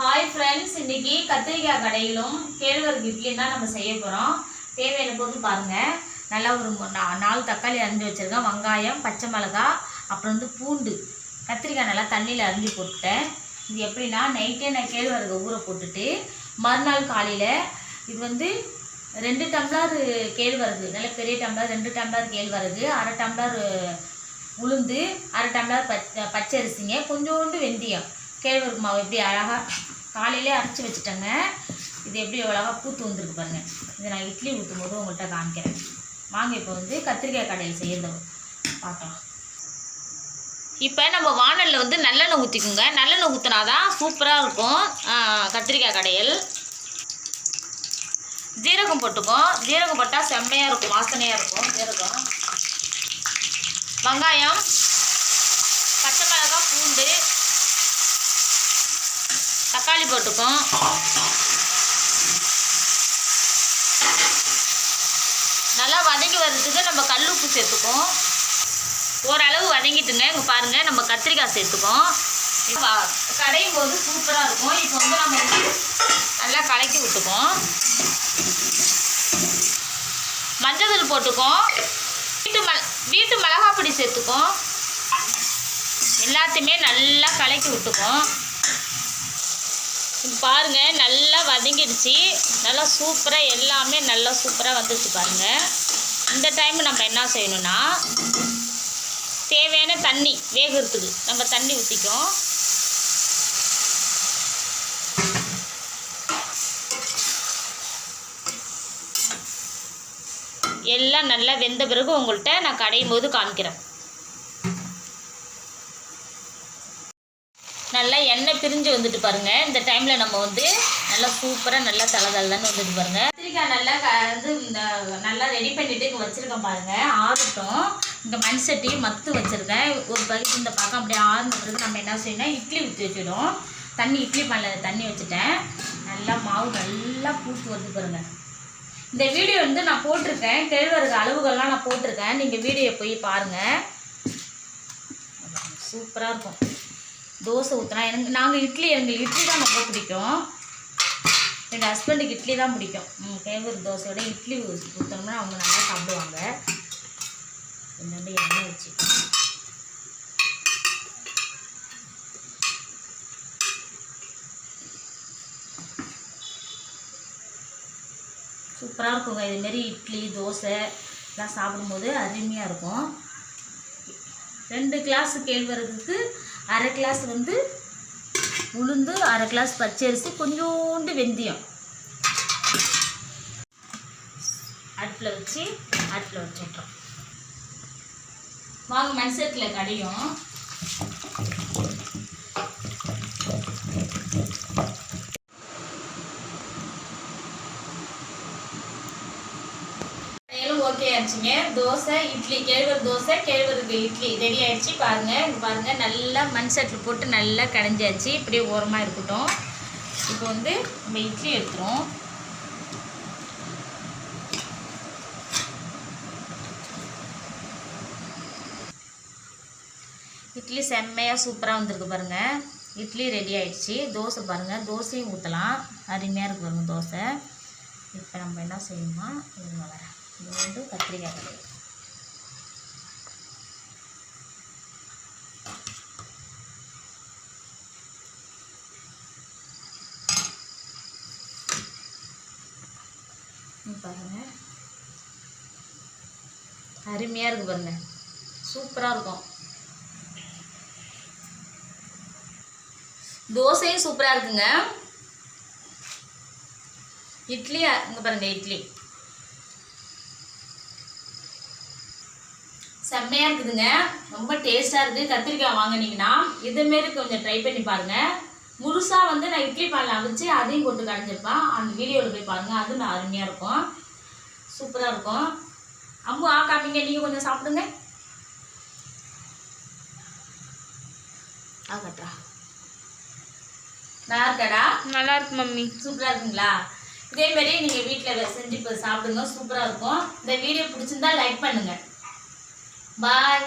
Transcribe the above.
Hi friends இன்றைக்கி கத்திரிக்காய் கடையிலும் கேழ்வரகு இட்லியும் தான் நம்ம செய்ய போகிறோம் தேவையான பொருள் பாருங்கள் நல்லா ஒரு நா- நாலு தக்காளி அரிஞ்சு வச்சுருக்கேன். வெங்காயம் பச்சை மிளகாய் அப்புறம் வந்து பூண்டு. கத்திரிக்காய் நல்லா தண்ணியில் அரிஞ்சு போட்டுட்டேன். இது எப்படின்னா நைட்டே நான் கேழ்வரகு ஊற போட்டுட்டு மறுநாள் காலையில் இது வந்து ரெண்டு டம்ளர் கேழ்வரகு நல்ல பெரிய டம்ளர் ரெண்டு டம்ளர் கேழ்வரகு அரை டம்ளர் உளுந்து அரை டம்ளர் பச்ச பச்சரிசிங்க கொஞ்சோண்டு வெந்தயம். கேழ்வரகு மாவு எப்படி அழகாக காலையிலே அரைச்சி வச்சுட்டேங்க. இது எப்படி அழகாக பூத்து வந்திருக்கு பாருங்கள் இதை நான் இட்லி ஊற்றும் போது உங்கள்கிட்ட காமிக்கிறேன். வாங்க இப்போ வந்து கத்திரிக்காய் கடையில் செய்யறது பார்க்கலாம். இப்போ நம்ம வானலில் வந்து நல்லெண்ணெய் ஊற்றிக்குங்க நல்லெண்ணெய் ஊற்றினாதான் சூப்பராக இருக்கும். கத்திரிக்காய் கடையில். ஜீரகம் போட்டுக்கும் ஜீரகம் போட்டால் செம்மையாக இருக்கும். வாசனையாக இருக்கும். ஜீரகம். வெங்காயம் பச்சை மிளகாய் பூண்டு தக்காளி போட்டுக்கோம் நல்லா வதங்கி வர்றதுக்கு நம்ம கல் உப்பு சேர்த்துக்கும் ஓரளவு வதங்கிட்டுங்க. இங்கே பாருங்கள் நம்ம கத்திரிக்காய் சேர்த்துக்கோம் கடையும் போது சூப்பராக இருக்கும். இப்போ வந்து நம்ம வந்து நல்லா கலக்கி விட்டுக்கோம் மஞ்சள் தூள் போட்டுக்கோம் வீட்டு ம வீட்டு மிளகாப்பொடி சேர்த்துக்கோம் எல்லாத்தையுமே நல்லா கலக்கி விட்டுக்கோம் பாருங்கள் நல்லா வதங்கிடுச்சு. நல்லா சூப்பராக எல்லாமே நல்லா சூப்பராக வந்துடுச்சு பாருங்கள் இந்த டைம் நம்ம என்ன செய்யணும்னா தேவையான தண்ணி வேகிறதுக்கு நம்ம தண்ணி ஊற்றிக்கும் எல்லாம் நல்லா வெந்த பிறகு உங்கள்கிட்ட நான் கடையும் போது காமிக்கிறேன். நல்லா எண்ணெய் பிரிஞ்சு வந்துட்டு பாருங்க. இந்த டைம்ல நம்ம வந்து நல்லா சூப்பராக நல்லா தலதலன்னு வந்துட்டு பாருங்க. கத்திரிக்காய் நல்லா வந்து இந்த நல்லா ரெடி பண்ணிட்டு இங்கே பாருங்கள் பாருங்க. ஆறட்டும். இந்த மண் சட்டி மத்து வச்சிருக்கேன். ஒரு பகுதி இந்த பக்கம் அப்படியே ஆறுன பிறகு நம்ம என்ன செய்யணும் இட்லி ஊற்றி வச்சிடும் தண்ணி இட்லி பண்ணல தண்ணி வச்சுட்டேன். நல்லா மாவு நல்லா பூத்து வருது பாருங்க. இந்த வீடியோ வந்து நான் போட்டிருக்கேன். கேழ்வரகு அளவுகள்லாம் நான் போட்டிருக்கேன். நீங்கள் வீடியோ போய் பாருங்கள் சூப்பராக இருக்கும். தோசை ஊற்றினா எனக்கு நாங்கள் இட்லி எங்களுக்கு இட்லி தான் ரொம்ப பிடிக்கும். எங்கள் ஹஸ்பண்டுக்கு இட்லி தான் பிடிக்கும். கேவூர் தோசையோட இட்லி ஊற்றினோம்னா அவங்க நல்லா சாப்பிடுவாங்க. கொஞ்சோண்டு எண்ணெய் வச்சு. சூப்பராக இருக்குங்க. இதுமாரி இட்லி தோசை இதெல்லாம் சாப்பிடும்போது அருமையாக இருக்கும். ரெண்டு கிளாஸ் கேழ்வரகுக்கு அரை கிளாஸ் வந்து உளுந்து அரை கிளாஸ் பச்சரிசி கொஞ்சோண்டு வெந்தயம். அடுப்பில் வச்சு அடுப்பில் வச்சுட்றோம் வாங்க மண் கடையும். தோசை இட்லி கேழ்வரகு தோசை கேழ்வரகு இட்லி ரெடி ஆயிடுச்சு. பாருங்க பாருங்கள் பாருங்க நல்லா மண் சட்டில் போட்டு நல்லா கடைஞ்சாச்சு. இப்படியே ஓரமாக இருக்கட்டும். இப்போ வந்து நம்ம இட்லி எடுத்துரும் இட்லி செம்மையாக சூப்பராக வந்திருக்கு பாருங்க. இட்லி ரெடி ஆயிடுச்சு. தோசை பாருங்க தோசையும் ஊற்றலாம் அருமையாக இருக்கு பாருங்க தோசை. இப்போ நம்ம என்ன செய்யணுமா இவங்க வரேன் இது கத்திரிக்காய் கடை பாருங்க. அருமையாக இருக்கு பாருங்க. சூப்பராக இருக்கும். தோசையும் சூப்பராக இருக்குங்க. இட்லி இங்கே பாருங்க இட்லி. செம்மையாக இருக்குதுங்க. ரொம்ப டேஸ்ட்டாக இருக்குது கத்திரிக்காய் வாங்குனீங்கன்னா இதேமாரி கொஞ்சம் ட்ரை பண்ணி பாருங்கள் முழுசாக வந்து நான் இட்லி பாலில் அவிச்சு அதையும் போட்டு கடைஞ்சிருப்பேன். அந்த வீடியோவில் போய் பாருங்கள் அது நான் அருமையாக இருக்கும். சூப்பராக இருக்கும். அம்மு ஆ காமிங்க நீங்கள் கொஞ்சம் சாப்பிடுங்க. ஆ கட்டுறா. நல்லா இருக்காடா? நல்லா இருக்கு மம்மி. சூப்பராக இருக்குங்களா? இதே மாதிரி நீங்கள் வீட்டில் செஞ்சு இப்போ சாப்பிடுங்க. சூப்பராக இருக்கும். இந்த வீடியோ பிடிச்சிருந்தா லைக் பண்ணுங்கள் பாய்